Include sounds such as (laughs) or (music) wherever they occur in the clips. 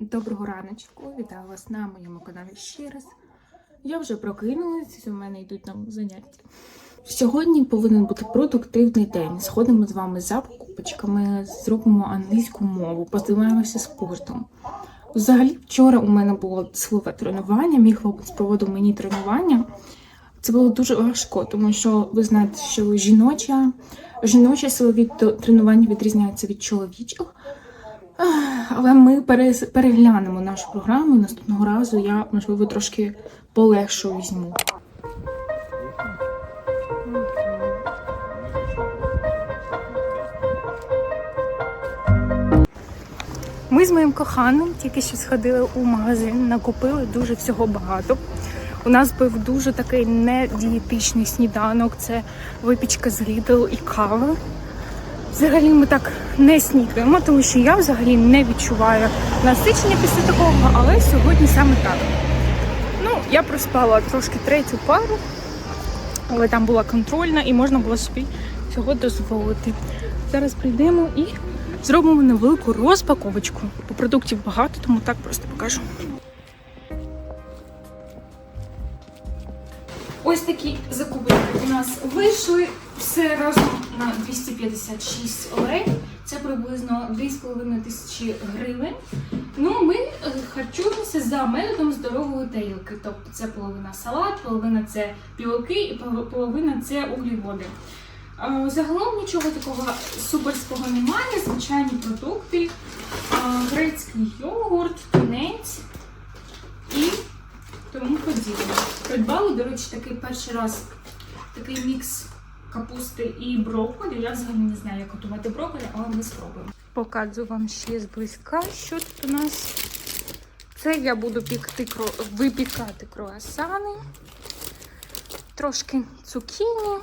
Доброго раночку, вітаю вас на моєму каналі ще раз. Я вже прокинулась, у мене йдуть нам заняття. Сьогодні повинен бути продуктивний день. Сходимо з вами за покупочками, зробимо англійську мову, позаймаємося спортом. Взагалі, вчора у мене було силове тренування, мій хлопець проводив мені тренування. Це було дуже важко, тому що ви знаєте, що жіноча, жіночі силові тренування відрізняються від чоловічих. Але ми переглянемо нашу програму. і Наступного разу я, можливо, трошки полегшу візьму. Ми з моїм коханим тільки що сходили у магазин, накупили дуже всього багато. У нас був дуже такий недієтичний сніданок. Це випічка з Lidl і кава. Взагалі ми так не снідаємо, тому що я взагалі не відчуваю насичення після такого, але сьогодні саме так. Ну, я проспала трошки третю пару, але там була контрольна і можна було собі цього дозволити. Зараз прийдемо і зробимо невелику розпаковочку. Бо продуктів багато, тому так просто покажу. Ось такі закупки у нас вийшли. Все разом на 256 лей. Це приблизно 2,5 тисячі гривень. Ну, ми е, харчуємося за методом здорової тарілки. Тобто це половина салат, половина це білки і половина це углеводи. Е, Загалом нічого такого суперського немає. Звичайні продукти, грецький йогурт, тунець і тому подібне. Придбали, до речі, такий перший раз такий мікс капусти і брокколі. Я взагалі не знаю, як готувати брокколі, але ми спробуємо. Показую вам ще зблизька, що тут у нас. Це я буду пікти випікати круасани, трошки цукіні.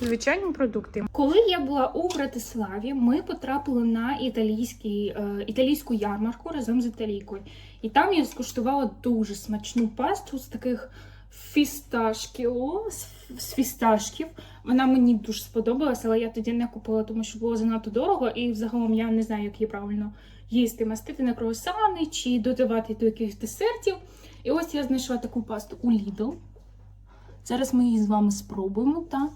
Звичайні продукти. Коли я була у Братиславі, ми потрапили на італійський, е, італійську ярмарку разом з італійкою. І там я скуштувала дуже смачну пасту з таких фісташків. З, фісташків. Вона мені дуже сподобалась, але я тоді не купила, тому що було занадто дорого, і взагалом я не знаю, як її правильно їсти, мастити на круасани чи додавати до якихось десертів. І ось я знайшла таку пасту у Lidl. Зараз ми її з вами спробуємо та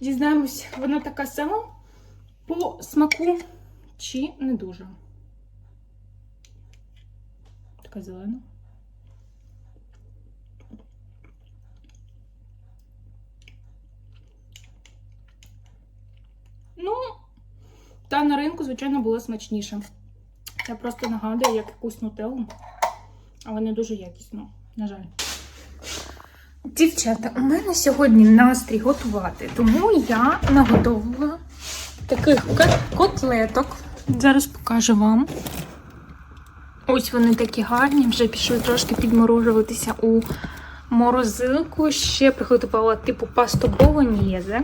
дізнаємось, вона така сама по смаку чи не дуже. Така зелена. Ну, та на ринку, звичайно, була смачніша. Це просто нагадує як якусь нутеллу, але не дуже якісно, на жаль. Дівчата, у мене сьогодні настрій готувати, тому я наготовила таких котлеток. Зараз покажу вам. Ось вони такі гарні, вже пішли трошки підморожуватися у морозилку. Ще приготувала типу пасту болоньєзе.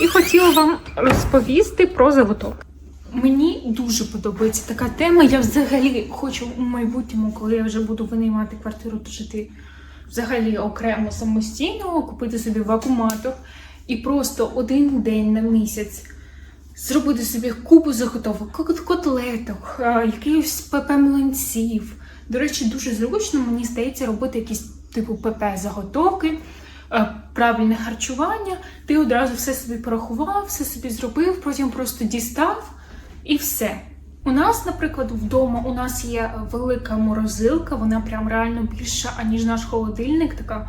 І хотіла вам розповісти про заготовки. Мені дуже подобається така тема. Я взагалі хочу у майбутньому, коли я вже буду винаймати квартиру, то жити взагалі окремо самостійно, купити собі вакууматор і просто один день на місяць зробити собі купу заготовок, котлеток, якихось ПП млинців. До речі, дуже зручно, мені здається, робити якісь типу ПП заготовки, е, правильне харчування. Ти одразу все собі порахував, все собі зробив, потім просто дістав і все. У нас, наприклад, вдома у нас є велика морозилка, вона прям реально більша, аніж наш холодильник. Така.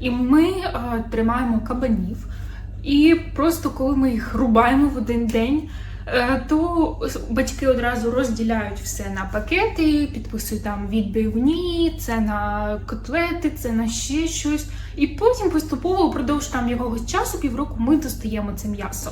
І ми е, тримаємо кабанів. І просто коли ми їх рубаємо в один день, е, то батьки одразу розділяють все на пакети, підписують там відбивні, це на котлети, це на ще щось. І потім поступово впродовж там якогось часу, півроку, ми достаємо це м'ясо.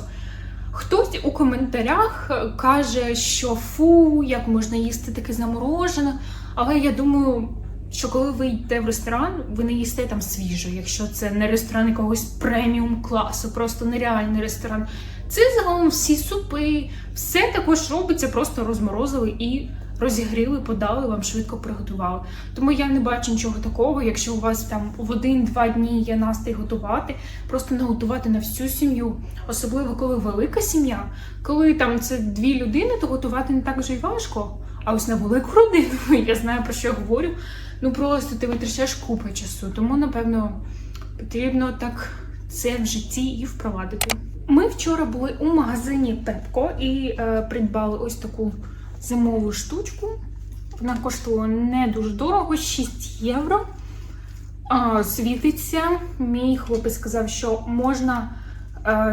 Хтось у коментарях каже, що фу, як можна їсти таке заморожене. Але я думаю, що коли ви йдете в ресторан, ви не їсте там свіжо, якщо це не ресторан якогось преміум класу, просто нереальний ресторан. Це загалом всі супи, все також робиться, просто розморозили і розігріли, подали, вам швидко приготували. Тому я не бачу нічого такого, якщо у вас там в один-два дні є настрій готувати, просто наготувати на всю сім'ю. Особливо коли велика сім'я, коли там це дві людини, то готувати не так вже й важко. А ось на велику родину, (laughs) я знаю про що я говорю. Ну просто ти витрачаєш купу часу. Тому, напевно, потрібно так це в житті і впровадити. Ми вчора були у магазині Пепко і е, придбали ось таку зимову штучку. Вона коштувала не дуже дорого, 6 євро. А, світиться. Мій хлопець сказав, що можна е,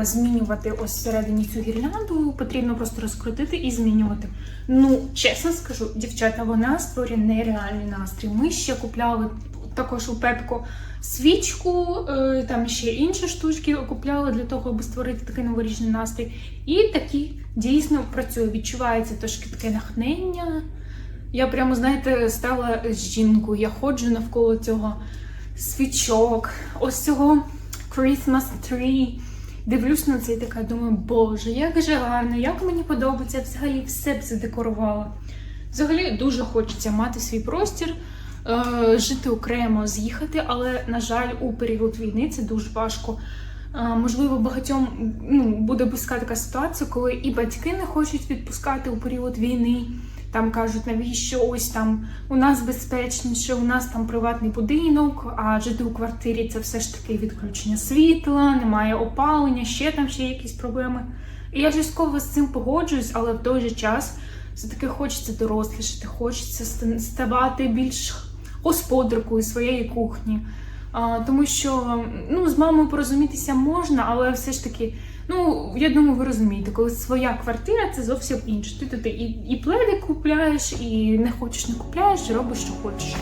змінювати ось всередині цю гірлянду, потрібно просто розкрутити і змінювати. Ну, чесно скажу, дівчата, вона створює нереальний настрій. Ми ще купляли також у Пепко свічку, е, там ще інші штучки купляли для того, аби створити такий новорічний настрій. І такі дійсно працює. Відчувається трошки таке нахнення. Я прямо, знаєте, стала жінкою. Я ходжу навколо цього свічок, ось цього Christmas tree. Дивлюсь на це і така думаю, боже, як же гарно, як мені подобається, взагалі все б задекорувала. Взагалі дуже хочеться мати свій простір, е, жити окремо, з'їхати, але, на жаль, у період війни це дуже важко. Е, можливо, багатьом ну, буде близька така ситуація, коли і батьки не хочуть відпускати у період війни. Там кажуть, навіщо ось там у нас безпечніше, у нас там приватний будинок, а жити у квартирі це все ж таки відключення світла, немає опалення, ще там ще якісь проблеми. І я частково з цим погоджуюсь, але в той же час все-таки хочеться дорослішати, хочеться ставати більш господаркою своєї кухні. Тому що ну, з мамою порозумітися можна, але все ж таки, ну я думаю, ви розумієте, коли своя квартира це зовсім інше. Ти туди і, і пледи купляєш, і не хочеш, не купляєш, робиш, що хочеш.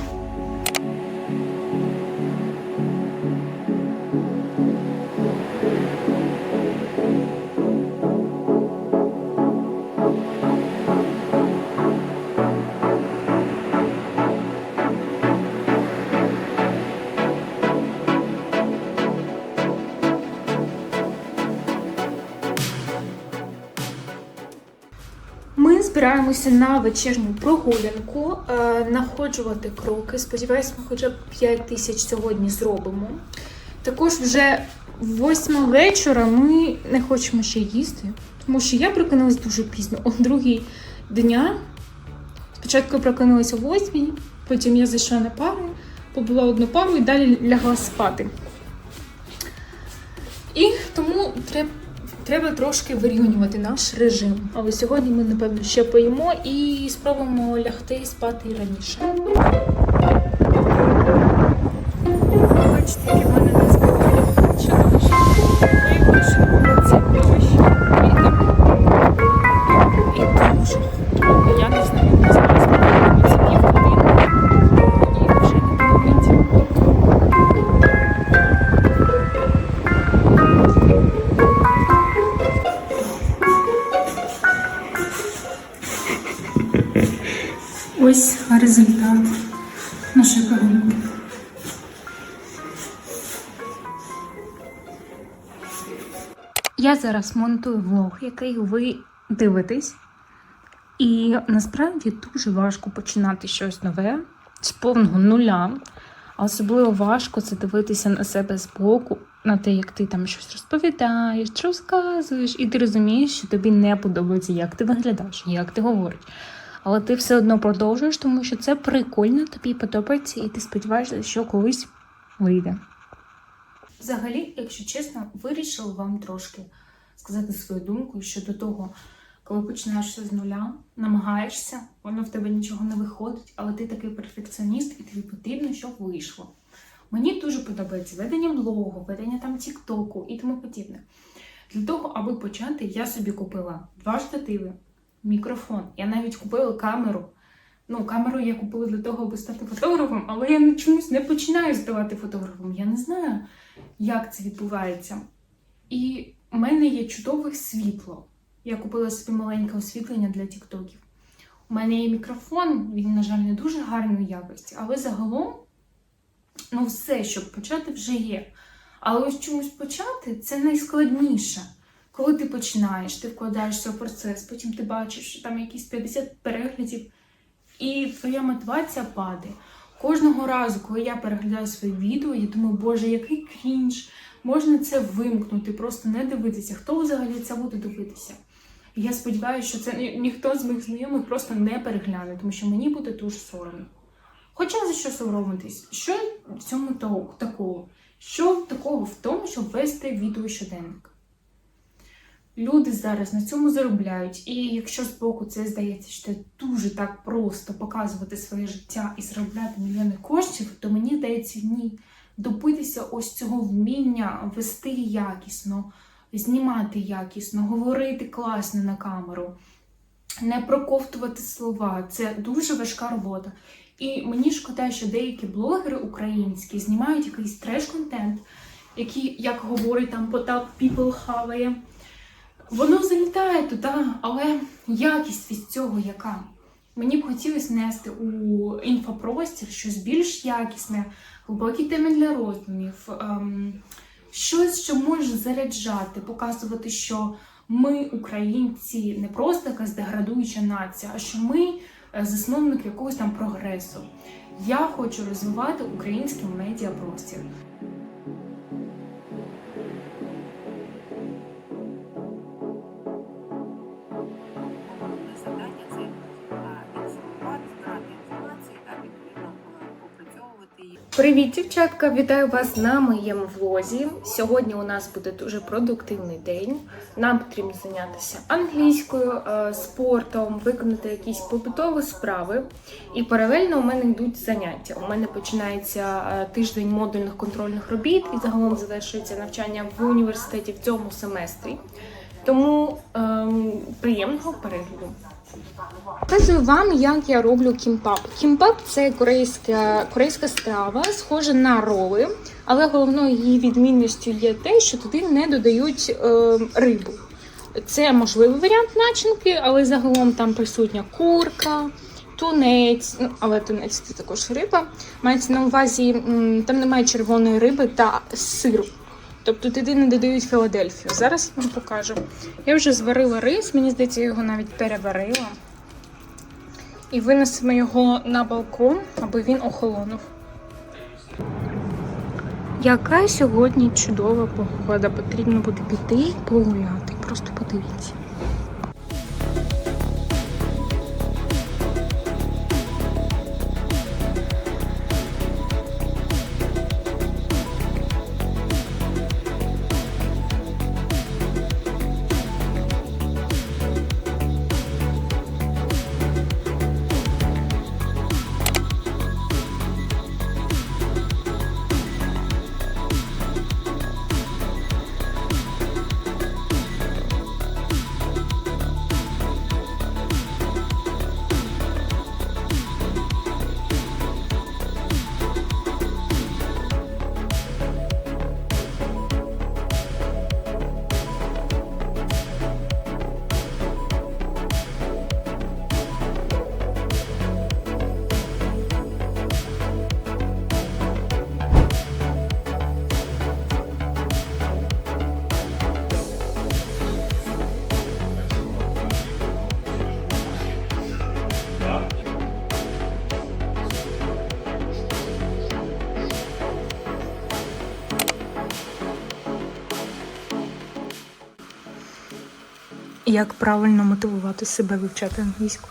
Збираємося на вечірню прогулянку, е, находжувати кроки. Сподіваюсь, ми хоча б 5 тисяч сьогодні зробимо. Також вже восьма вечора ми не хочемо ще їсти, тому що я прокинулась дуже пізно, о другій дня. Спочатку я прокинулася о восьмій, потім я зайшла на пару, побула одну пару і далі лягла спати. І тому треба Треба трошки вирівнювати наш режим. Але сьогодні ми, напевно, ще поїмо і спробуємо лягти спати раніше. Бачите, Ось результат нашої прогулянки. Я зараз монтую влог, який ви дивитесь. І насправді дуже важко починати щось нове з повного нуля. А особливо важко це дивитися на себе збоку, на те, як ти там щось розповідаєш, розказуєш, і ти розумієш, що тобі не подобається, як ти виглядаєш, як ти говориш. Але ти все одно продовжуєш, тому що це прикольно, тобі подобається, і ти сподіваєшся, що колись вийде. Взагалі, якщо чесно, вирішила вам трошки сказати свою думку щодо того, коли починаєш все з нуля, намагаєшся, воно в тебе нічого не виходить, але ти такий перфекціоніст, і тобі потрібно, щоб вийшло. Мені дуже подобається ведення блогу, ведення там тіктоку і тому подібне. Для того, аби почати, я собі купила два штативи, мікрофон. Я навіть купила камеру. Ну, камеру я купила для того, аби стати фотографом, але я чомусь не починаю ставати фотографом. Я не знаю, як це відбувається. І в мене є чудове світло. Я купила собі маленьке освітлення для тіктоків. У мене є мікрофон, він, на жаль, не дуже гарної якості, але загалом, ну, все, щоб почати, вже є. Але ось чомусь почати це найскладніше. Коли ти починаєш, ти вкладаєшся в процес, потім ти бачиш, що там якісь 50 переглядів, і твоя мотивація падає. Кожного разу, коли я переглядаю свої відео, я думаю, боже, який крінж, можна це вимкнути, просто не дивитися. Хто взагалі це буде дивитися? І я сподіваюся, що це ні- ніхто з моїх знайомих просто не перегляне, тому що мені буде дуже соромно. Хоча за що соромитись? Що в цьому такого? Що такого в тому, щоб вести відео щоденник? Люди зараз на цьому заробляють, і якщо збоку це здається, що це дуже так просто показувати своє життя і заробляти мільйони коштів, то мені здається, ні. Добитися ось цього вміння вести якісно, знімати якісно, говорити класно на камеру, не проковтувати слова. Це дуже важка робота. І мені шкода, що деякі блогери українські знімають якийсь треш-контент, який, як говорить там Потап People хаває. Воно залітає туди, але якість від цього яка? Мені б хотілося нести у інфопростір щось більш якісне, глибокі теми для роздумів, ем, щось, що може заряджати, показувати, що ми, українці, не просто якась деградуюча нація, а що ми е, засновник якогось там прогресу. Я хочу розвивати український медіапростір. Привіт, дівчатка! Вітаю вас на моєму влозі. Сьогодні у нас буде дуже продуктивний день. Нам потрібно зайнятися англійською, е, спортом, виконати якісь побутові справи. І паралельно у мене йдуть заняття. У мене починається е, тиждень модульних контрольних робіт і загалом завершується навчання в університеті в цьому семестрі. Тому ем, приємного перегляду. Показую вам, як я роблю кімпап. Кімпап це корейська, корейська страва, схожа на роли, але головною її відмінністю є те, що туди не додають е, рибу. Це можливий варіант начинки, але загалом там присутня курка, тунець, ну, але тунець це також риба. Мається на увазі, там немає червоної риби та сиру. Тобто туди не додають Філадельфію. Зараз вам покажу. Я вже зварила рис, мені здається, я його навіть переварила. І винесемо його на балкон, аби він охолонув. Яка сьогодні чудова погода. Потрібно буде піти погуляти. Просто подивіться. Як правильно мотивувати себе вивчати англійську?